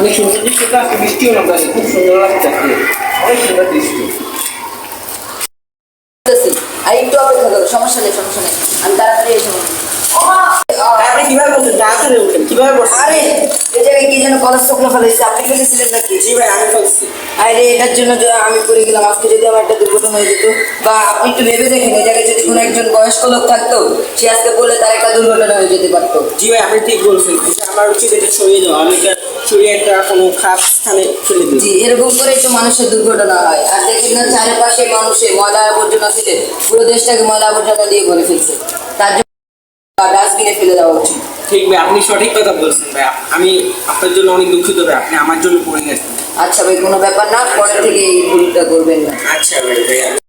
অনেক সুন্দর দৃশ্যটা আজকে বৃষ্টিও না তাই খুব সুন্দর লাগছে আজকে। অনেক সুন্দর দৃশ্য। আর একটু অপেক্ষা করো সমস্যা নেই সমস্যা নেই। আমি তাড়াতাড়ি এসে আপনি কীভাবে বলছেন? তাড়াতাড়ি উঠেন কীভাবে বলছেন? আরে এই জায়গায় কি যেন ফেলেছে আপনি ফেলেছিলেন নাকি? জি ভাই আমি বলছি আরে এটার জন্য যে আমি পড়ে গেলাম আজকে যদি আমার একটা দুর্ঘটনা হয়ে যেত বা আপনি একটু ভেবে দেখেন এই জায়গায় একজন বয়স্ক লোক থাকতো সে আজকে বললে তার একটা দুর্ঘটনা হয়ে যেতে পারতো। জি ভাই আপনি ঠিক বলছেন। আমার উচিত এটা সরিয়ে দেওয়া। আমি এটা সরিয়ে একটা কোনো খারাপ স্থানে ফেলে দিই জি এরকম করেই তো মানুষের দুর্ঘটনা হয়। আর দেখেন না চারিপাশে মানুষে ময়লা আবর্জনা ফেলে পুরো দেশটাকে ময়লা আবর্জনা দিয়ে ভরে ফেলছে। তার জন্য ডাস্টবিনে ফেলে দেওয়া উচিত। ঠিক ভাই আপনি সঠিক কথা বলছেন ভাই। আমি আপনার জন্য অনেক দুঃখিত ভাই। আপনি আমার জন্য পড়ে গেছেন। আচ্ছা ভাই কোনো ব্যাপার না পরে থেকে এই ভুলটা করবেন না। আচ্ছা ভাই ভাই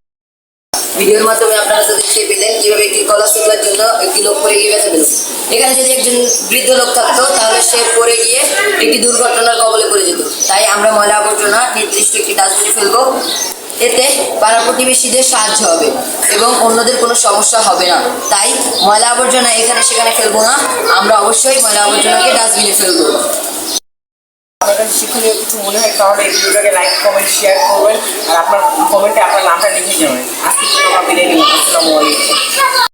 ভিডিওর মাধ্যমে আপনারা তো দেখতে পেলেন কীভাবে একটি কলা শুকলার জন্য একটি লোক পড়ে গিয়ে বেঁচে এখানে যদি একজন বৃদ্ধ লোক থাকতো, তাহলে সে পড়ে গিয়ে একটি দুর্ঘটনার কবলে পড়ে যেত। তাই আমরা ময়লা আবর্জনা নির্দিষ্ট একটি ডাস্টবিনে ফেলব। এতে পাড়া প্রতিবেশীদের সাহায্য হবে এবং অন্যদের কোনো সমস্যা হবে না। তাই ময়লা আবর্জনা এখানে সেখানে ফেলব না। আমরা অবশ্যই ময়লা আবর্জনাকে ডাস্টবিনে ফেলব। আপনার কাছে শিক্ষণীয় কিছু মনে হয়, তাহলে এই ভিডিওটাকে লাইক কমেন্ট শেয়ার করবেন। আর আপনার কমেন্টে আপনার নামটা লিখে যাবেন।